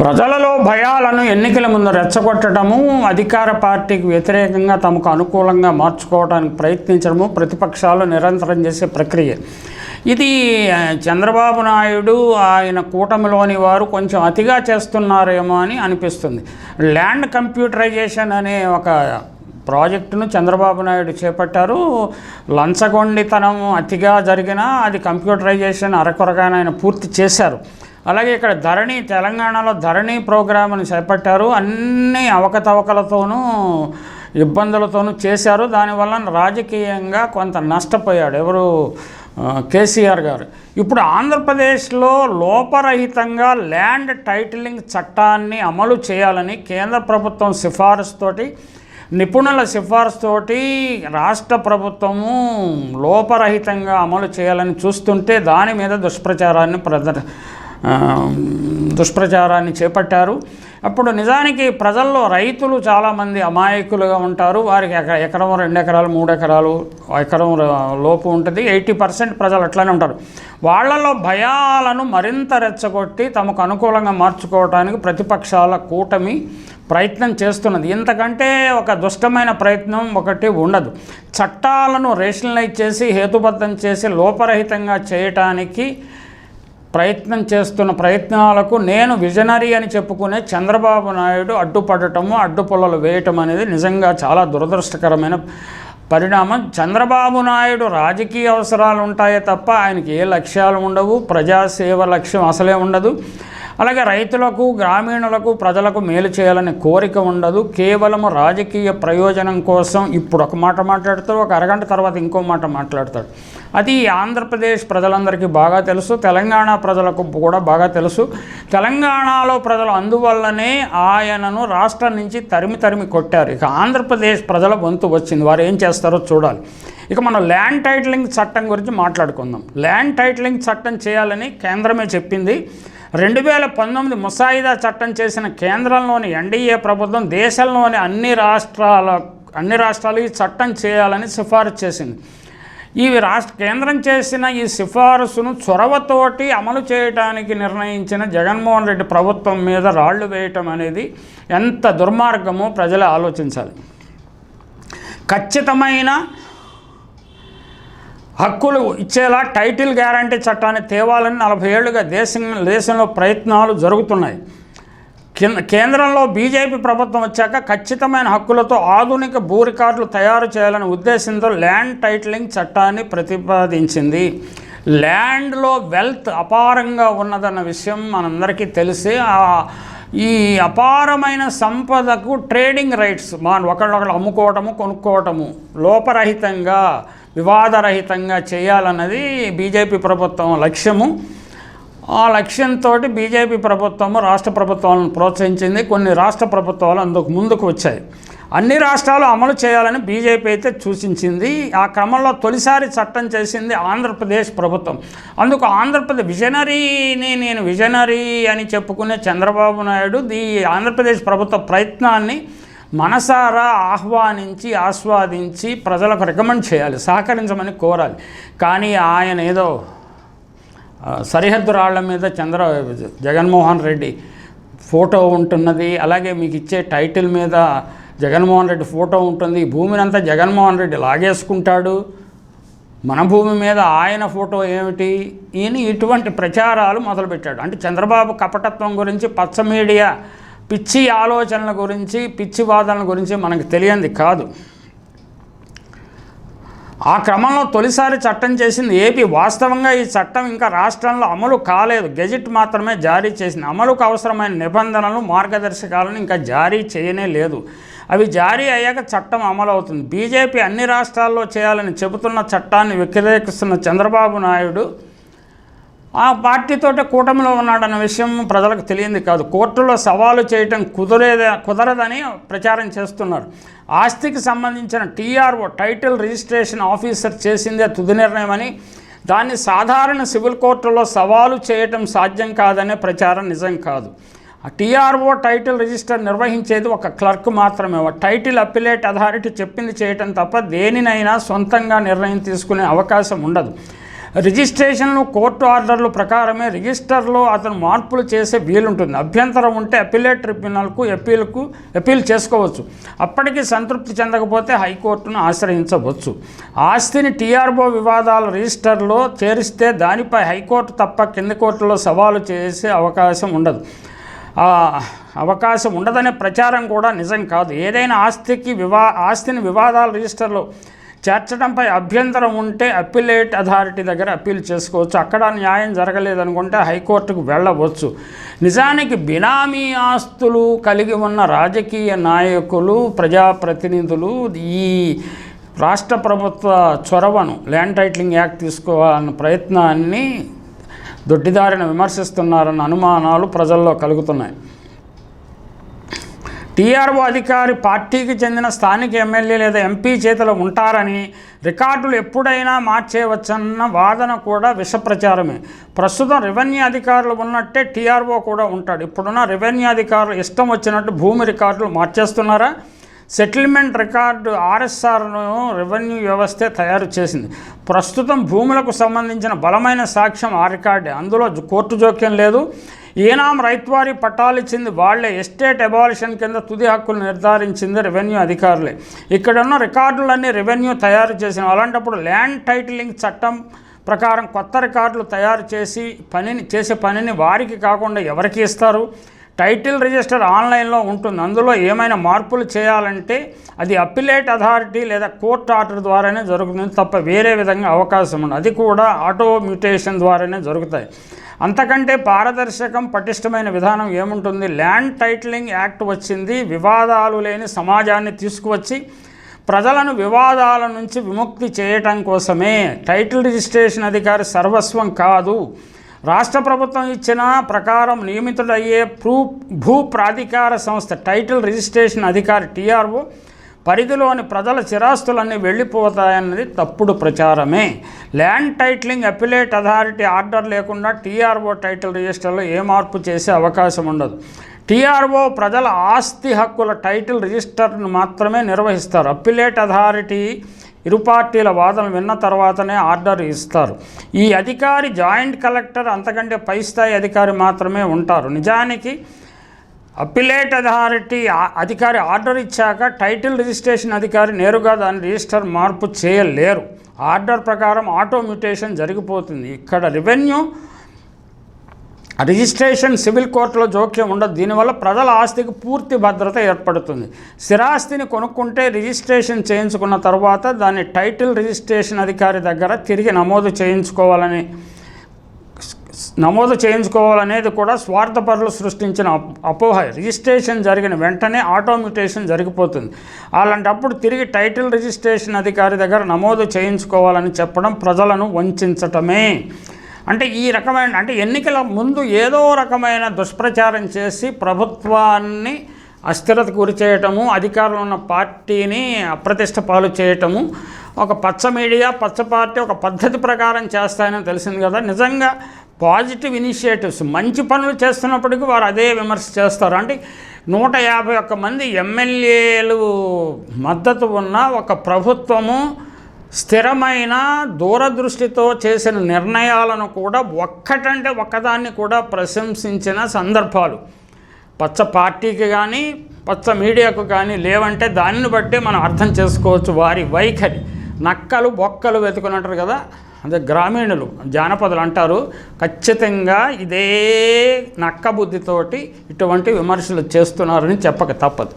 ప్రజలలో భయాలను ఎన్నికల ముందు రెచ్చగొట్టడము అధికార పార్టీకి వ్యతిరేకంగా తమకు అనుకూలంగా మార్చుకోవడానికి ప్రయత్నించడము ప్రతిపక్షాలు నిరంతరం చేసే ప్రక్రియ. ఇది చంద్రబాబు నాయుడు ఆయన కూటమిలోని వారు కొంచెం అతిగా చేస్తున్నారేమో అని అనిపిస్తుంది. ల్యాండ్ కంప్యూటరైజేషన్ అనే ఒక ప్రాజెక్టును చంద్రబాబు నాయుడు చేపట్టారు. లంచగొండితనం అతిగా జరిగినా అది కంప్యూటరైజేషన్ అరకొరగానే ఆయన పూర్తి చేశారు. అలాగే ఇక్కడ ధరణి తెలంగాణలో ధరణి ప్రోగ్రామ్ని చేపట్టారు. అన్ని అవకతవకలతోనూ ఇబ్బందులతోనూ చేశారు. దానివల్ల రాజకీయంగా కొంత నష్టపోయాడు ఎవరు? కేసీఆర్ గారు. ఇప్పుడు ఆంధ్రప్రదేశ్లో లోపరహితంగా ల్యాండ్ టైటిలింగ్ చట్టాన్ని అమలు చేయాలని కేంద్ర ప్రభుత్వం సిఫారసుతోటి నిపుణుల సిఫార్సుతోటి రాష్ట్ర ప్రభుత్వము లోపరహితంగా అమలు చేయాలని చూస్తుంటే దాని మీద దుష్ప్రచారాన్ని ప్రదర్ దుష్ప్రచారాన్ని చేపట్టారు. అప్పుడు నిజానికి ప్రజల్లో రైతులు చాలామంది అమాయకులుగా ఉంటారు. వారికి ఎక ఎకరం రెండు ఎకరాలు మూడు ఎకరాలు ఎకరం లోపు ఉంటుంది. ఎయిటీ పర్సెంట్ ప్రజలు అట్లానే ఉంటారు. వాళ్ళలో భయాలను మరింత రెచ్చగొట్టి తమకు అనుకూలంగా మార్చుకోవడానికి ప్రతిపక్షాల కూటమి ప్రయత్నం చేస్తున్నది. ఇంతకంటే ఒక దుష్టమైన ప్రయత్నం ఒకటి ఉండదు. చట్టాలను రేషనలైజ్ చేసి హేతుబద్ధం చేసి లోపరహితంగా చేయటానికి ప్రయత్నం చేస్తున్న ప్రయత్నాలకు నేను విజనరీ అని చెప్పుకునే చంద్రబాబు నాయుడు అడ్డుపడటము అడ్డుపుల్లలు వేయటం అనేది నిజంగా చాలా దురదృష్టకరమైన పరిణామం. చంద్రబాబు నాయుడు రాజకీయ అవసరాలు ఉంటాయే తప్ప ఆయనకి ఏ లక్ష్యాలు ఉండవు ప్రజాసేవ లక్ష్యం అసలే ఉండదు. అలాగే రైతులకు గ్రామీణులకు ప్రజలకు మేలు చేయాలనే కోరిక ఉండదు. కేవలం రాజకీయ ప్రయోజనం కోసం ఇప్పుడు ఒక మాట మాట్లాడతాడు ఒక అరగంట తర్వాత ఇంకో మాట మాట్లాడతాడు. అది ఆంధ్రప్రదేశ్ ప్రజలందరికీ బాగా తెలుసు తెలంగాణ ప్రజలకు కూడా బాగా తెలుసు. తెలంగాణలో ప్రజలు అందువల్లనే ఆయనను రాష్ట్రం నుంచి తరిమి తరిమి కొట్టారు. ఇక ఆంధ్రప్రదేశ్ ప్రజల వంతు వచ్చింది. వారు ఏం చేస్తారో చూడాలి. ఇక మనం ల్యాండ్ టైటిలింగ్ చట్టం గురించి మాట్లాడుకుందాం. ల్యాండ్ టైటిలింగ్ చట్టం చేయాలని కేంద్రమే చెప్పింది. రెండు వేల పంతొమ్మిది ముసాయిదా చట్టం చేసిన కేంద్రంలోని ఎన్డీఏ ప్రభుత్వం దేశంలోని అన్ని రాష్ట్రాల అన్ని రాష్ట్రాలు ఈ చట్టం చేయాలని సిఫారసు చేసింది. ఇవి రాష్ట్ర కేంద్రం చేసిన ఈ సిఫారసును చొరవతోటి అమలు చేయడానికి నిర్ణయించిన జగన్మోహన్ రెడ్డి ప్రభుత్వం మీద రాళ్ళు వేయటం అనేది ఎంత దుర్మార్గమో ప్రజలు ఆలోచించాలి. ఖచ్చితమైన హక్కులు ఇచ్చేలా టైటిల్ గ్యారంటీ చట్టాన్ని తేవాలని నలభై ఏళ్ళుగా దేశం దేశంలో ప్రయత్నాలు జరుగుతున్నాయి. కేంద్రంలో బీజేపీ ప్రభుత్వం వచ్చాక ఖచ్చితమైన హక్కులతో ఆధునిక భూ రికార్డులు తయారు చేయాలనే ఉద్దేశంతో ల్యాండ్ టైటిలింగ్ చట్టాన్ని ప్రతిపాదించింది. ల్యాండ్లో వెల్త్ అపారంగా ఉన్నదన్న విషయం మనందరికీ తెలిసి ఈ అపారమైన సంపదకు ట్రేడింగ్ రైట్స్ మా ఒకళ్ళొకళ్ళు అమ్ముకోవటము కొనుక్కోవటము లోపరహితంగా వివాదరహితంగా చేయాలన్నది బీజేపీ ప్రభుత్వం లక్ష్యము. ఆ లక్ష్యంతో బీజేపీ ప్రభుత్వము రాష్ట్ర ప్రభుత్వాలను ప్రోత్సహించింది. కొన్ని రాష్ట్ర ప్రభుత్వాలు అందుకు ముందుకు వచ్చాయి. అన్ని రాష్ట్రాలు అమలు చేయాలని బీజేపీ అయితే సూచించింది. ఆ క్రమంలో తొలిసారి చట్టం చేసింది ఆంధ్రప్రదేశ్ ప్రభుత్వం. అందుకు ఆంధ్రప్రదేశ్ విజనరీని నేను విజనరీ అని చెప్పుకునే చంద్రబాబు నాయుడు ఈ ఆంధ్రప్రదేశ్ ప్రభుత్వ ప్రయత్నాన్ని మనసారా ఆహ్వానించి ఆస్వాదించి ప్రజలకు రికమెండ్ చేయాలి సహకరించమని కోరాలి. కానీ ఆయన ఏదో సరిహద్దు రాళ్ళ మీద చంద్ర జగన్మోహన్ రెడ్డి ఫోటో ఉంటున్నది. అలాగే మీకు ఇచ్చే టైటిల్ మీద జగన్మోహన్ రెడ్డి ఫోటో ఉంటుంది. భూమిని అంతా జగన్మోహన్ రెడ్డి లాగేసుకుంటాడు. మన భూమి మీద ఆయన ఫోటో ఏమిటి? ఈయన ఇటువంటి ప్రచారాలు మొదలుపెట్టాడు. అంటే చంద్రబాబు కపటత్వం గురించి పచ్చ మీడియా పిచ్చి ఆలోచనల గురించి పిచ్చి వాదనల గురించి మనకు తెలియంది కాదు. ఆ క్రమంలో తొలిసారి చట్టం చేసింది ఏపీ. వాస్తవంగా ఈ చట్టం ఇంకా రాష్ట్రంలో అమలు కాలేదు. గెజిట్ మాత్రమే జారీ చేసింది. అమలుకు అవసరమైన నిబంధనలు మార్గదర్శకాలను ఇంకా జారీ చేయనే లేదు. అవి జారీ అయ్యాక చట్టం అమలు అవుతుంది బీజేపీ అన్ని రాష్ట్రాల్లో చేయాలని చెబుతున్న చట్టాన్ని వ్యతిరేకిస్తున్న చంద్రబాబు నాయుడు ఆ పార్టీతోటే కూటమిలో ఉన్నాడన్న విషయం ప్రజలకు తెలియంది కాదు. కోర్టులో సవాలు చేయటం కుదరేద కుదరదని ప్రచారం చేస్తున్నారు. ఆస్తికి సంబంధించిన టీఆర్ఓ టైటిల్ రిజిస్ట్రేషన్ ఆఫీసర్ చేసిందే తుది నిర్ణయమని దాన్ని సాధారణ సివిల్ కోర్టులో సవాలు చేయటం సాధ్యం కాదనే ప్రచారం నిజం కాదు. ఆ టీఆర్ఓ టైటిల్ రిజిస్టర్ నిర్వహించేది ఒక క్లర్క్ మాత్రమే. టైటిల్ అప్పిలేట్ అథారిటీ చెప్పింది చేయటం తప్ప దేనినైనా సొంతంగా నిర్ణయం తీసుకునే అవకాశం ఉండదు. రిజిస్ట్రేషన్లు కోర్టు ఆర్డర్లు ప్రకారమే రిజిస్టర్లో అతను మార్పులు చేసే వీలుంటుంది. అభ్యంతరం ఉంటే అపీలేట్ ట్రిబ్యునల్కు అప్పీల్కు అప్పీల్ చేసుకోవచ్చు. అప్పటికి సంతృప్తి చెందకపోతే హైకోర్టును ఆశ్రయించవచ్చు. ఆస్తిని టీఆర్ఓ వివాదాల రిజిస్టర్లో చేరిస్తే దానిపై హైకోర్టు తప్ప కింది కోర్టులో సవాలు చేసే అవకాశం ఉండదు. అవకాశం ఉండదనే ప్రచారం కూడా నిజం కాదు. ఏదైనా ఆస్తికి వివా ఆస్తిని వివాదాల రిజిస్టర్లో చేర్చడంపై అభ్యంతరం ఉంటే అప్పిలేట్ అథారిటీ దగ్గర అప్పీల్ చేసుకోవచ్చు. అక్కడ న్యాయం జరగలేదనుకుంటే హైకోర్టుకు వెళ్ళవచ్చు. నిజానికి బినామీ ఆస్తులు కలిగి ఉన్న రాజకీయ నాయకులు ప్రజాప్రతినిధులు ఈ రాష్ట్ర ప్రభుత్వ చొరవను ల్యాండ్ టైటిలింగ్ యాక్ట్ తీసుకోవాలన్న ప్రయత్నాన్ని దొడ్డిదారిన విమర్శిస్తున్నారన్న అనుమానాలు ప్రజల్లో కలుగుతున్నాయి. టీఆర్ఓ అధికారి పార్టీకి చెందిన స్థానిక ఎమ్మెల్యే లేదా ఎంపీ చేతిలో ఉంటారని రికార్డులు ఎప్పుడైనా మార్చేయవచ్చన్న వాదన కూడా విష ప్రచారమే ప్రస్తుతం రెవెన్యూ అధికారులు ఉన్నట్టే టీఆర్ఓ కూడా ఉంటాడు. ఇప్పుడున్న రెవెన్యూ అధికారులు ఇష్టం వచ్చినట్టు భూమి రికార్డులు మార్చేస్తున్నారా? సెటిల్మెంట్ రికార్డు ఆర్ఎస్ఆర్ను రెవెన్యూ వ్యవస్థే తయారు చేసింది. ప్రస్తుతం భూములకు సంబంధించిన బలమైన సాక్ష్యం ఆ రికార్డే. అందులో కోర్టు జోక్యం లేదు. ఈనాం రైతువారి పట్టాలిచ్చింది వాళ్ళే ఎస్టేట్ ఎబాలిషన్ కింద తుది హక్కులు నిర్ధారించింది రెవెన్యూ అధికారులే. ఇక్కడున్న రికార్డులన్నీ రెవెన్యూ తయారు చేసిన అలాంటప్పుడు ల్యాండ్ టైటిలింగ్ చట్టం ప్రకారం కొత్త రికార్డులు తయారు చేసి పనిని చేసే పనిని వారికి కాకుండా ఎవరికి ఇస్తారు? టైటిల్ రిజిస్టర్ ఆన్లైన్లో ఉంటుంది. అందులో ఏమైనా మార్పులు చేయాలంటే అది అప్పిలేట్ అథారిటీ లేదా కోర్ట్ ఆర్డర్ ద్వారానే జరుగుతుంది. తప్ప వేరే విధంగా అవకాశం ఉండదు. అది కూడా ఆటో మ్యూటేషన్ ద్వారానే జరుగుతాయి. అంతకంటే పారదర్శకం పటిష్టమైన విధానం ఏముంటుంది? ల్యాండ్ టైటిలింగ్ యాక్ట్ వచ్చింది. వివాదాలు లేని సమాజాన్ని తీసుకువచ్చి ప్రజలను వివాదాల నుంచి విముక్తి చేయటం కోసమే. టైటిల్ రిజిస్ట్రేషన్ అధికారి సర్వస్వం కాదు. రాష్ట్ర ప్రభుత్వం ఇచ్చిన ప్రకారం నియమితుడయ్యే భూ భూ ప్రాధికార సంస్థ టైటిల్ రిజిస్ట్రేషన్ అధికారి టీఆర్ఓ పరిధిలోని ప్రజల చిరాస్తులన్నీ వెళ్ళిపోతాయన్నది తప్పుడు ప్రచారమే. Land titling appellate authority order లేకుండా టీఆర్ఓ టైటిల్ రిజిస్టర్లో ఏ మార్పు చేసే అవకాశం ఉండదు. టీఆర్ఓ ప్రజల ఆస్తి హక్కుల టైటిల్ రిజిస్టర్ను మాత్రమే నిర్వహిస్తారు. అప్పిలేట్ అథారిటీ ఇరు పార్టీల వాదన విన్న తర్వాతనే ఆర్డర్ ఇస్తారు. ఈ అధికారి జాయింట్ కలెక్టర్ అంతకంటే పై స్థాయి అధికారి మాత్రమే ఉంటారు. నిజానికి అప్పిలేట్ అథారిటీ అధికారి ఆర్డర్ ఇచ్చాక టైటిల్ రిజిస్ట్రేషన్ అధికారి నేరుగా దాని రిజిస్టర్ మార్పు చేయలేరు. ఆర్డర్ ప్రకారం ఆటో మ్యూటేషన్ జరిగిపోతుంది. ఇక్కడ రెవెన్యూ రిజిస్ట్రేషన్ సివిల్ కోర్టులో జోక్యం ఉండదు. దీనివల్ల ప్రజల ఆస్తికి పూర్తి భద్రత ఏర్పడుతుంది. స్థిరాస్తిని కొనుక్కుంటే రిజిస్ట్రేషన్ చేయించుకున్న తర్వాత దాన్ని టైటిల్ రిజిస్ట్రేషన్ అధికారి దగ్గర తిరిగి నమోదు చేయించుకోవాలని నమోదు చేయించుకోవాలనేది కూడా స్వార్థపరులు సృష్టించిన అపోహ. రిజిస్ట్రేషన్ జరిగిన వెంటనే ఆటోమిటేషన్ జరిగిపోతుంది. అలాంటప్పుడు తిరిగి టైటిల్ రిజిస్ట్రేషన్ అధికారి దగ్గర నమోదు చేయించుకోవాలని చెప్పడం ప్రజలను వంచటమే. అంటే ఈ రకమైన అంటే ఎన్నికల ముందు ఏదో రకమైన దుష్ప్రచారం చేసి ప్రభుత్వాన్ని అస్థిరతకు గురి చేయటము అధికారంలో ఉన్న పార్టీని అప్రతిష్ట పాలు చేయటము ఒక పచ్చ మీడియా పచ్చ పార్టీ ఒక పద్ధతి ప్రకారం చేస్తాయని తెలిసింది కదా. నిజంగా పాజిటివ్ ఇనిషియేటివ్స్ మంచి పనులు చేస్తున్నప్పటికీ వారు అదే విమర్శ చేస్తారు. అంటే నూట యాభై ఒక్క మంది ఎమ్మెల్యేలు మద్దతు ఉన్న ఒక ప్రభుత్వము స్థిరమైన దూరదృష్టితో చేసిన నిర్ణయాలను కూడా ఒక్కటంటే ఒక్కదాన్ని కూడా ప్రశంసించిన సందర్భాలు. పచ్చ పార్టీకి కానీ పచ్చ మీడియాకు కానీ లేవంటే దానిని బట్టి మనం అర్థం చేసుకోవచ్చు వారి వైఖరి. నక్కలు బొక్కలు వెతుకున్నట్టు కదా అదే గ్రామీణులు జానపదులు అంటారు ఖచ్చితంగా ఇదే నక్క బుద్ధితోటి ఇటువంటి విమర్శలు చేస్తున్నారని చెప్పక తప్పదు.